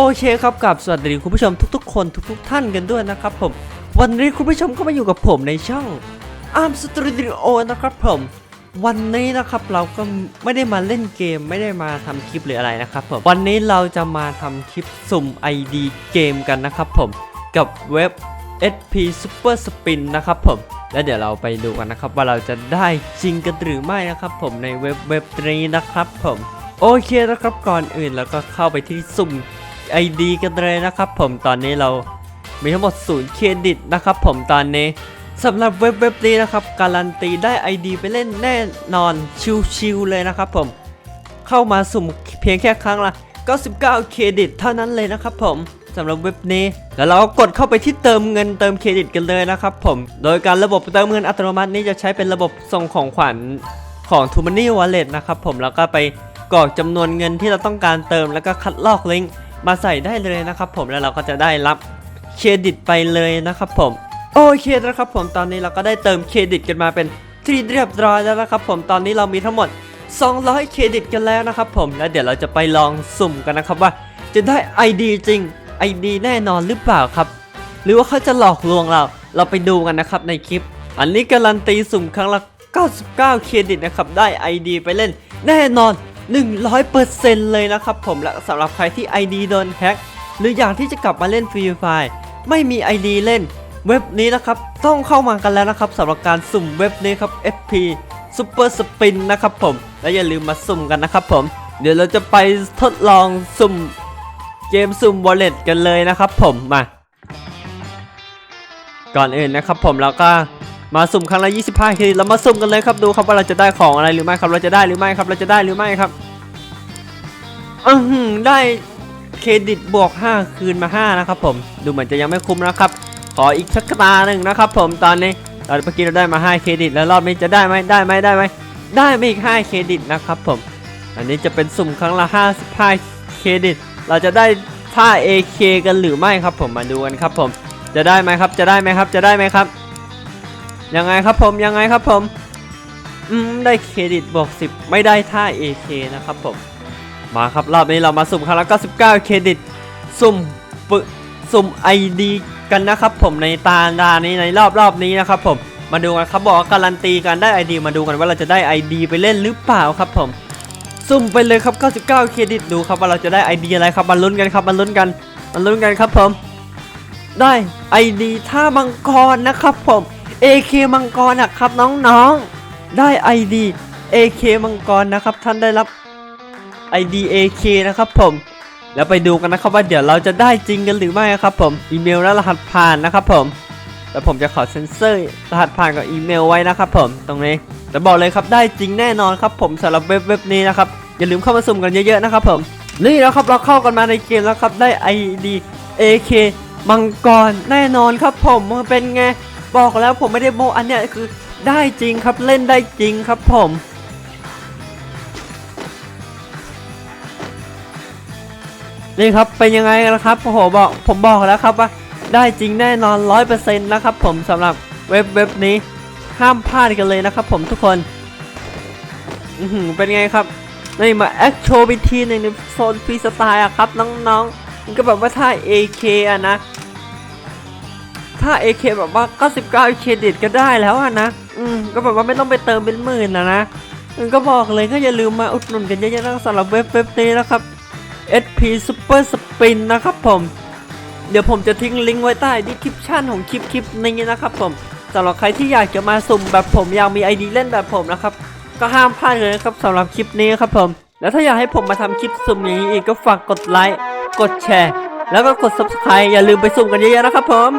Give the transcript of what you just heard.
โอเคครับกับสวัสดีคุณผู้ชมทุกๆ คนทุกๆ ท่านกันด้วยนะครับผม วันนี้คุณผู้ชมก็มาอยู่กับผมในช่องอาร์มสตูดิโอนะครับผม วันนี้นะครับเราก็ไม่ได้มาเล่นเกมไม่ได้มาทำคลิปหรืออะไรนะครับผม วันนี้เราจะมาทำคลิปสุ่ม ID เกมกันนะครับผมกับเว็บ SP Super Spin นะครับผม แล้วเดี๋ยวเราไปดูกันนะครับว่าเราจะได้จริงกันหรือไม่นะครับผมในเว็บเว็บนี้นะครับผม โอเคนะครับก่อนอื่นเราก็เข้าไปที่สุ่ม ID กันเลยนะครับผมตอนนี้เรามีทั้งหมด0เครดิตนะครับผมตอนนี้สำหรับเว็บเว็บนี้นะครับ การันตีได้ ID ไปเล่นแน่นอนชิวๆเลยนะครับผมเข้ามาสุ่มเพียงแค่ครั้งละ 99 เครดิตเท่านั้นเลยนะครับผมสำหรับเว็บนี้ แล้วเราก็กดเข้าไปที่เติมเงินเติมเครดิตกันเลยนะครับผม โดยการระบบเติมเงินอัตโนมัตินี้จะใช้เป็นระบบส่งของขวัญของ t o m o n e y Wallet นะครับผมแล้วก็ไปกรอกจำนวนเงินที่เราต้องการเติมแล้วก็คัดลอกลิงก์ มาใส่ได้เลยนะครับผมแล้วเราก็จะได้รับเครดิตไปเลยนะครับผมโอเคนะครับผมตอนนี้เราก็ได้เติมเครดิตกันมาเป็นที่เรียบร้อยแล้วนะครับผมตอนนี้เรามีทั้งหมด 200 เครดิตกันแล้วนะครับผมแล้วเดี๋ยวเราจะไปลองสุ่มกันนะครับว่า จะได้ ID จริง ID แน่นอนหรือเปล่าครับ หรือว่าเขาจะหลอกลวงเรา เราไปดูกันนะครับในคลิป อันนี้การันตีสุ่มครั้งละ 99 เครดิตนะครับได้ ID ไปเล่นแน่นอน 100%เลยนะครับผมและสำหรับใครที่ ID โดนแฮ็กหรืออยากที่จะกลับมาเล่นฟรีไฟไม่มี ID เล่นเว็บนี้นะครับ ต้องเข้ามากันแล้วนะครับสำหรับการสุ่มเว็บนี้ครับ FP Super Spin นะครับผม และอย่าลืมมาสุ่มกันนะครับผม เดี๋ยวเราจะไปทดลองสุ่มเกมสุ่ม Wallet กันเลยนะครับผมมา ก่อนอื่นนะครับผมเราก็ มาสุ่มครั้งละ25เครดิตแล้วมาสุ่มกันเลยครับดูครับว่าเราจะได้ของอะไรหรือไม่ครับเราจะได้หรือไม่ครับเราจะได้หรือไม่ครับอือได้เครดิตบวก 5 คืนมา 5 นะครับผมดูเหมือนจะยังไม่คุ้มนะครับ ขออีกสักตาหนึ่งนะครับผมตอนนี้ตอนเมื่อกี้เราได้มา 5 เครดิต แล้วรอบนี้จะได้ไหมได้ไหมได้ไหมได้ไม่อีก 5 เครดิตนะครับผม อันนี้จะเป็นสุ่มครั้งละ 55 เครดิต เราจะได้ท่า AK กันหรือไม่ครับผมมาดูกันครับผมจะได้ไหมครับจะได้ไหมครับจะได้ไหมครับ ยังไงครับผมยังไงครับผม อืมได้เครดิตบวก10 ไม่ได้ท่า AK นะครับผม มาครับรอบนี้เรามาสุ่มครั้งล99 เครดิต สุ่มปึสุ่ม ID กันนะครับผมในตาดานี้ในรอบรอบนี้นะครับผมมาดูกันครับบอกการันตีการได้ ID มาดูกันว่าเราจะได้ ID ไปเล่นหรือเปล่าครับผมสุ่มไปเลยครับ 99 เครดิตดูครับว่าเราจะได้ ID อะไรครับมาลุ้นกันครับมาลุ้นกันมาลุ้นกันครับผม ได้ ID ท่ามังกรนะครับผม AK มังกรนะครับน้องๆ ได้ ID AK มังกรนะครับ ท่านได้รับ ID AK นะครับผม แล้วไปดูกันนะครับว่าเดี๋ยวเราจะได้จริงกันหรือไม่ครับผม อีเมลและรหัสผ่านนะครับผม แล้วผมจะขอเซ็นเซอร์รหัสผ่านกับอีเมลไว้นะครับผมตรงนี้แต่บอกเลยครับได้จริงแน่นอนครับผมสำหรับเว็บเว็บนี้นะครับอย่าลืมเข้ามาสุ่มกันเยอะๆนะครับผมนี่แล้วครับเราเข้ากันมาในเกมแล้วครับได้ ID AK มังกรแน่นอนครับผมมันเป็นไง บอกแล้วผมไม่ได้โมอันเนี้ยคือได้จริงครับเล่นได้จริงครับผมนี่ครับเป็นยังไงกันะครับโอ้โหบอกผมบอกแล้วครับว่าได้จริงแน่นอน100%นะครับผมสำหรับเว็บเว็บนี้ห้ามพลาดกันเลยนะครับผมทุกคนอือหือเป็นไงครับนี่มาแอคโชว์วิธีหนึ่งในโซนฟรีสไตล์อะครับน้องๆมันก็แบบว่าถ้า AK อะนะ ถ้า AK แบบว่า 99 เครดิตก็ได้แล้วอะนะ อืม ก็แบบว่าไม่ต้องไปเติมเป็นหมื่นนะนะ ก็บอกเลยก็อย่าลืมมาอุดหนุนกันเยอะๆนะสำหรับเว็บเว็บนี้นะครับ SP Super Spin นะครับผม เดี๋ยวผมจะทิ้งลิงก์ไว้ใต้ดีคริปชั่นของคลิปคลิปนี้นะครับผมสำหรับใครที่อยากจะมาสุ่มแบบผมอยากมี ID เล่นแบบผมนะครับ ก็ห้ามพลาดเลยนะครับสำหรับคลิปนี้ครับผม แล้วถ้าอยากให้ผมมาทำคลิปสุ่มอย่างนี้อีกก็ฝากกดไลค์ กดแชร์ แล้วก็กด subscribe อย่าลืมไปสุ่มกันเยอะๆนะครับผม